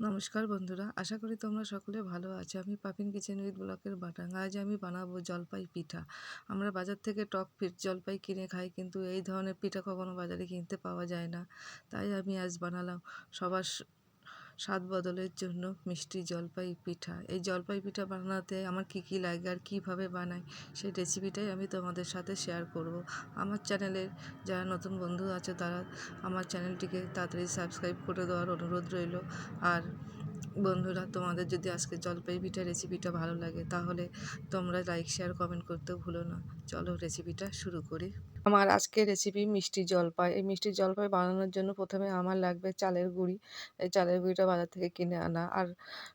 নমস্কার বন্ধুরা, আশা করি তোমরা সকলে ভালো আছো। আমি পাপিন কিচেন উইথ ব্লকের বাটাং আজ আমি বানাবো জলপাই পিঠা। আমরা বাজার থেকে টক পিঠ, জলপাই কিনে খাই, কিন্তু এই ধরনের পিঠা কখনো বাজারে কিনতে পাওয়া যায় না। তাই আমি আজ বানালাম সবার স্বাদ বদলের জন্য মিষ্টি জলপাই পিঠা। এই জলপাই পিঠা বানাতে আমার কী কী লাগে আর কীভাবে বানাই, সেই রেসিপিটাই আমি তোমাদের সাথে শেয়ার করব। আমার চ্যানেলের যারা নতুন বন্ধু আছে তারা আমার চ্যানেলটিকে তাড়াতাড়ি সাবস্ক্রাইব করে দেওয়ার অনুরোধ রইল। আর বন্ধুরা, তোমাদের যদি আজকে জলপাই পিঠা রেসিপিটা ভালো লাগে, তাহলে তোমরা লাইক শেয়ার কমেন্ট করতে ভুলো না। চলো রেসিপিটা শুরু করি। আমার আজকে রেসিপি মিষ্টি জলপাই। এই মিষ্টি জলপাই বানানোর জন্য প্রথমে আমার লাগবে চালের গুঁড়ি। এই চালের গুঁড়িটা বাজার থেকে কিনে আনা। আর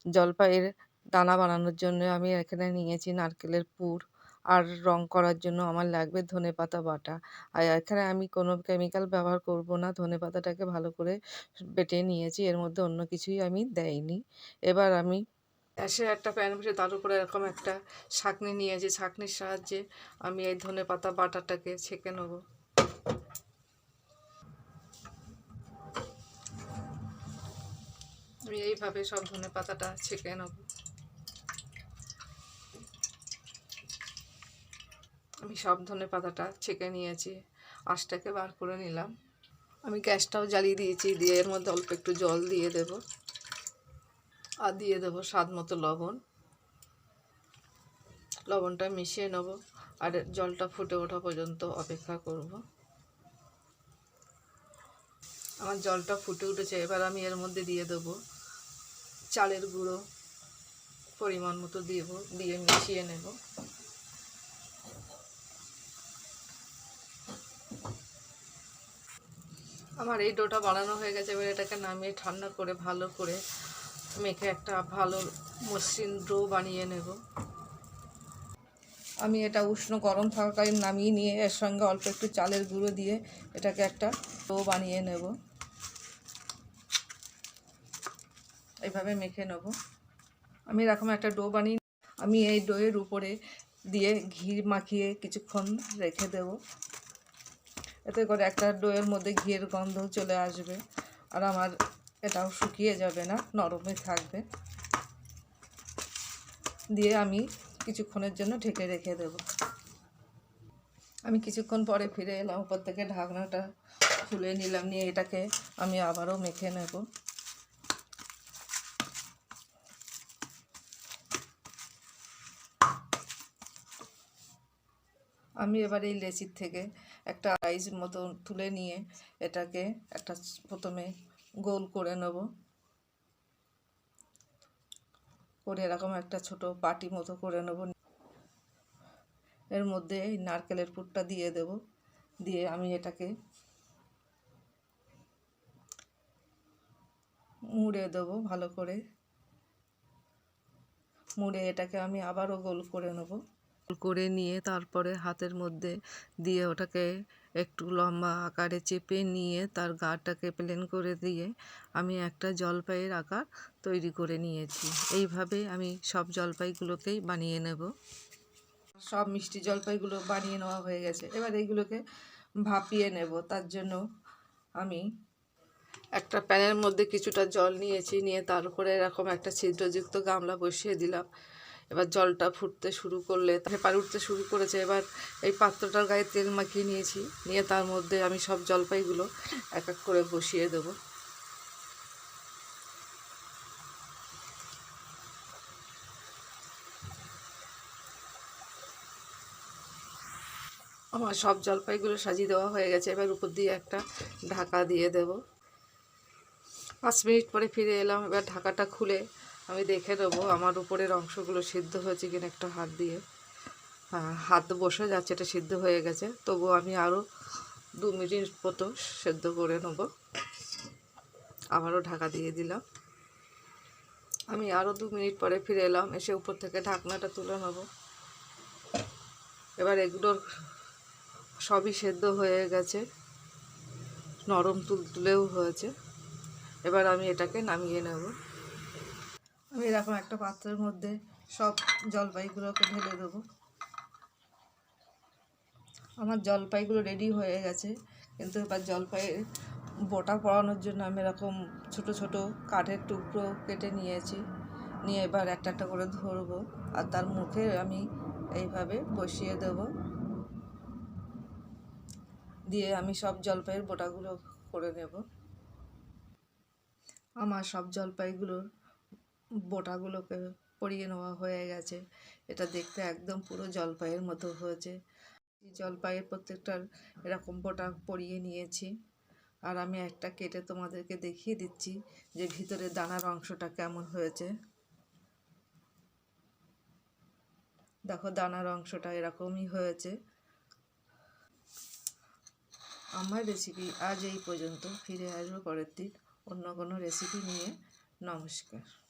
জলপাইয়ের দানা বানানোর জন্য আমি এখানে নিয়েছি নারকেলের পুর। আর রং করার জন্য আমার লাগবে ধনেপাতা বাটা। আর এখানে আমি কোনো কেমিক্যাল ব্যবহার করব না ধনেপাতাটাকে ভালো করে বেটে নিয়েছি, এর মধ্যে অন্য কিছুই আমি দেইনি। এবার আমি গ্যাসে একটা প্যান বসে তার উপরে এরকম একটা ছাঁকনি নিয়েছি, ছাঁকনির সাহায্যে আমি এই ধনেপাতা বাটাটাকে ছেঁকে নেব। আমি এইভাবে সব ধনেপাতাটা ছেঁকে নেব। আমি সব ধনে পাতাটা ছেঁকে নিয়েছি, আঁশটাকে বার করে নিলাম। আমি গ্যাসটাও জ্বালিয়ে দিয়েছি, দিয়ে এর মধ্যে অল্প একটু জল দিয়ে দেব। আর দিয়ে দেবো স্বাদ মতো লবণ। লবণটা মিশিয়ে নেব, আর জলটা ফুটে ওঠা পর্যন্ত অপেক্ষা করব। আমার জলটা ফুটে উঠেছে, এবার আমি এর মধ্যে দিয়ে দেবো চালের গুঁড়ো। পরিমাণ মতো দিব, দিয়ে মিশিয়ে নেব। আমার এই ডোটা বানানো হয়ে গেছে, এবার এটাকে নামিয়ে ঠান্ডা করে, ভালো করে মেখে একটা ভালো মসৃণ ডো বানিয়ে নেব। আমি এটা উষ্ণ গরম থাকাকালীন নামিয়ে নিয়ে এর সঙ্গে অল্প একটু চালের গুঁড়ো দিয়ে এটাকে একটা ডো বানিয়ে নেব। এইভাবে মেখে নেব। আমি এরকম একটা ডো বানিয়ে আমি এই ডোয়ের উপরে দিয়ে ঘি মাখিয়ে কিছুক্ষণ রেখে দেবো। এতে করে একটা ডোয়ের মধ্যে ঘিয়ের গন্ধ চলে আসবে। আর আমার এটাও শুকিয়ে যাবে না নরমে থাকবে। দিয়ে আমি কিছুক্ষণের জন্য ঢেকে রেখে দেব। আমি কিছুক্ষণ পরে ফিরে এলাম, উপর থেকে ঢাকনাটা খুলে নিলাম, নিয়ে এটাকে আমি আবারও মেখে নেব। আমি এবার এই লেচির থেকে একটা আইস মতো তুলে নিয়ে এটাকে একটা প্রথমে গোল করে নেব। করে এরকম একটা ছোট বাটি মতো করে নেব। এর মধ্যে এই নারকেলের পুরটা দিয়ে দেব। দিয়ে আমি এটাকে মুড়ে দেবো ভালো করে। মুড়ে এটাকে আমি আবারও গোল করে নেব। করে নিয়ে তারপরে হাতের মধ্যে দিয়ে ওটাকে একটু লম্বা আকারে চেপে নিয়ে তার গাটাকে প্লেন করে দিয়ে আমি একটা জলপাইয়ের আকার তৈরি করে নিয়েছি। এইভাবে আমি সব জলপাইগুলোকেই বানিয়ে নেব। সব মিষ্টি জলপাইগুলো বানিয়ে নেওয়া হয়ে গেছে। এবার এইগুলোকে ভাপিয়ে নেব। তার জন্য আমি একটা প্যানের মধ্যে কিছুটা জল নিয়েছি। নিয়ে তার উপরে এরকম একটা ছিদ্রযুক্ত গামলা বসিয়ে দিলাম। এবার জলটা ফুটতে শুরু করলে পেপার উঠতে শুরু করেছে। এবার এই পাত্রটার গায়ে তেল মাখিয়ে নিয়েছি। নিয়ে তার মধ্যে আমি সব জলপাইগুলো এক এক করে বসিয়ে দেব। আমার সব জলপাইগুলো সাজিয়ে দেওয়া হয়ে গেছে। এবার উপর দিয়ে একটা ঢাকা দিয়ে দেব। পাঁচ মিনিট পরে ফিরে এলাম। এবার ঢাকাটা খুলে আমি দেখে নেব, আমার উপরের অংশগুলো সিদ্ধ হয়েছে কিনা একটা হাত দিয়ে। হ্যাঁ হাত বসে যাচ্ছে, এটা সিদ্ধ হয়ে গেছে। তবু আমি আরও দু মিনিট মতো সেদ্ধ করে নেব। আবারও ঢাকা দিয়ে দিলাম। আমি আরও দু মিনিট পরে ফিরে এলাম, এসে উপর থেকে ঢাকনাটা তুলে নেব। এবার এগুলোর সবই সেদ্ধ হয়ে গেছে। নরম তুলতুলেও হয়েছে। এবার আমি এটাকে নামিয়ে নেব। আমি এরকম একটা পাত্রের মধ্যে সব জলপাইগুলোকে ঢেলে দেবো। আমার জলপাইগুলো রেডি হয়ে গেছে, কিন্তু এবার জলপাইয়ের বোটা পড়ানোর জন্য আমি এরকম ছোট ছোট কাঠের টুকরো কেটে নিয়েছি, নিয়ে এবার একটা একটা করে ধরবো আর তার মুখে আমি এইভাবে বসিয়ে দেব। দিয়ে আমি সব জলপাইয়ের বোটাগুলো করে নেব। আমার সব জলপাইগুলোর বোটাগুলোকে পরিয়ে নেওয়া হয়ে গেছে। এটা দেখতে একদম পুরো জলপাইয়ের মতো হয়েছে। জলপাইয়ের প্রত্যেকটার এরকম বোটা পরিয়ে নিয়েছি। আর আমি একটা কেটে তোমাদেরকে দেখিয়ে দিচ্ছি যে ভিতরে দানার অংশটা কেমন হয়েছে। দেখো, দানার অংশটা এরকমই হয়েছে। আমার রেসিপি আজ এই পর্যন্ত। ফিরে আসব পরের দিন অন্য কোনো রেসিপি নিয়ে। নমস্কার।